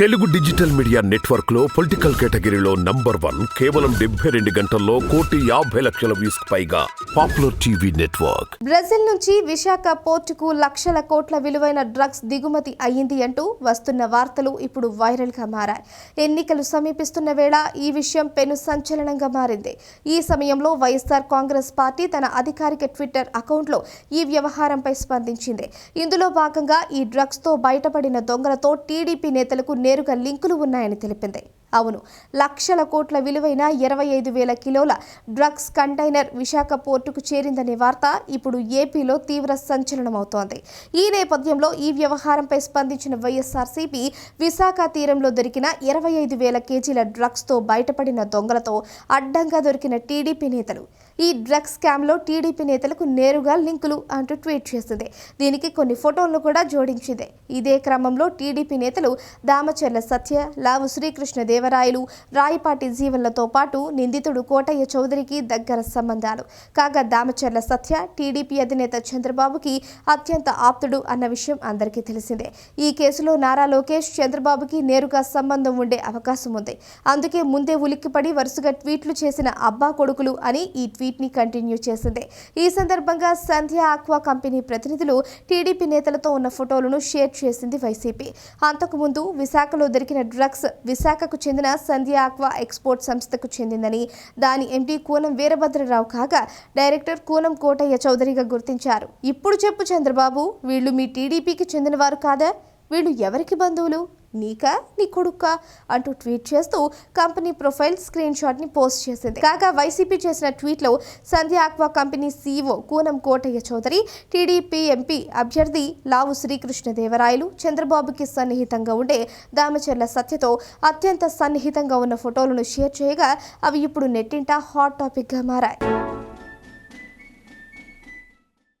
Telugu digital media నెట్వర్క్లో political కేటగిరీలో number one కేవలం డెబ్బై రెండు గంటల్లో కోటి యాభై లక్షల వ్యూస్ పైగా పాపులర్ టీవీ నెట్వర్క్. బ్రెజిల్ నుంచి విశాఖ పోర్టుకు లక్షల కోట్ల విలువైన డ్రగ్స్ దిగుమతి అయ్యింది అంటూ వస్తున్న వార్తలు ఇప్పుడు వైరల్గా మారాయి. ఎన్నికలు సమీపిస్తున్న వేళ ఈ విషయం పెను సంచలనంగా మారింది. ఈ సమయంలో వైఎస్ఆర్ కాంగ్రెస్ పార్టీ తన అధికారిక ట్విట్టర్ అకౌంట్లో ఈ వ్యవహారంపై స్పందించింది. ఇందులో భాగంగా ఈ డ్రగ్స్తో బయటపడిన దొంగలతో టీడీపీ నేతలకు నేరుగా లింకులు ఉన్నాయని తెలిపింది. అవును. లక్షల కోట్ల విలువైన ఇరవై ఐదు వేల కిలోల డ్రగ్స్ కంటైనర్ విశాఖ పోర్టుకు చేరిందనే వార్త ఇప్పుడు ఏపీలో తీవ్ర సంచలనమవుతోంది. ఈ నేపథ్యంలో ఈ వ్యవహారంపై స్పందించిన వైఎస్ఆర్సీపీ విశాఖ తీరంలో దొరికిన ఇరవై ఐదు వేల కేజీల డ్రగ్స్తో బయటపడిన దొంగలతో అడ్డంగా దొరికిన టీడీపీ నేతలు. ఈ డ్రగ్స్ స్కామ్లో టీడీపీ నేతలకు నేరుగా లింకులు అంటూ ట్వీట్ చేసింది. దీనికి కొన్ని ఫోటోలను కూడా జోడించింది. ఇదే క్రమంలో టీడీపీ నేతలు దామచర్ల సత్య లావు శ్రీకృష్ణదేవ దేవరాయలు రాయపాటి జీవన్లతో పాటు నిందితుడు కోటయ్య చౌదరికి దగ్గర సంబంధాలు. కాగా దామచర్ల సత్య టీడీపీ అధినేత చంద్రబాబుకి అత్యంత ఆప్తుడు అన్న విషయం అందరికీ తెలిసిందే. ఈ కేసులో నారా లోకేష్ చంద్రబాబుకి నేరుగా సంబంధం ఉండే అవకాశం ఉంది. అందుకే ముందే ఉలిక్కిపడి వరుసగా ట్వీట్లు చేసిన అబ్బా కొడుకులు అని ఈ ట్వీట్ని కంటిన్యూ చేసింది. ఈ సందర్భంగా సంధ్య ఆక్వా కంపెనీ ప్రతినిధులు టీడీపీ నేతలతో ఉన్న ఫోటోలను షేర్ చేసింది వైసీపీ. అంతకుముందు విశాఖలో దొరికిన డ్రగ్స్ విశాఖకు చెందిన చెందిన సంధ్య ఆక్వా ఎక్స్పోర్ట్ సంస్థకు చెందిందని దాని ఎంపీ కూనం వీరభద్రరావు కాగా డైరెక్టర్ కూనం కోటయ్య చౌదరిగా గుర్తించారు. ఇప్పుడు చెప్పు చంద్రబాబు వీళ్ళు మీ టీడీపీకి చెందినవారు కాదా? వీళ్ళు ఎవరికి బంధువులు? నీకా? నీ కొడుక్క అంటూ ట్వీట్ చేస్తూ కంపెనీ ప్రొఫైల్ స్క్రీన్ షాట్ని పోస్ట్ చేసింది. కాగా వైసీపీ చేసిన ట్వీట్లో Sandhya aqua company CEO Koonam Kotaiah Chowdary TDP MP అభ్యర్థి లావు శ్రీకృష్ణదేవరాయలు చంద్రబాబుకి సన్నిహితంగా ఉండే దామచర్ల సత్యతో అత్యంత సన్నిహితంగా ఉన్న ఫోటోలను షేర్ చేయగా అవి ఇప్పుడు నెట్టింట హాట్ టాపిక్గా మారాయి.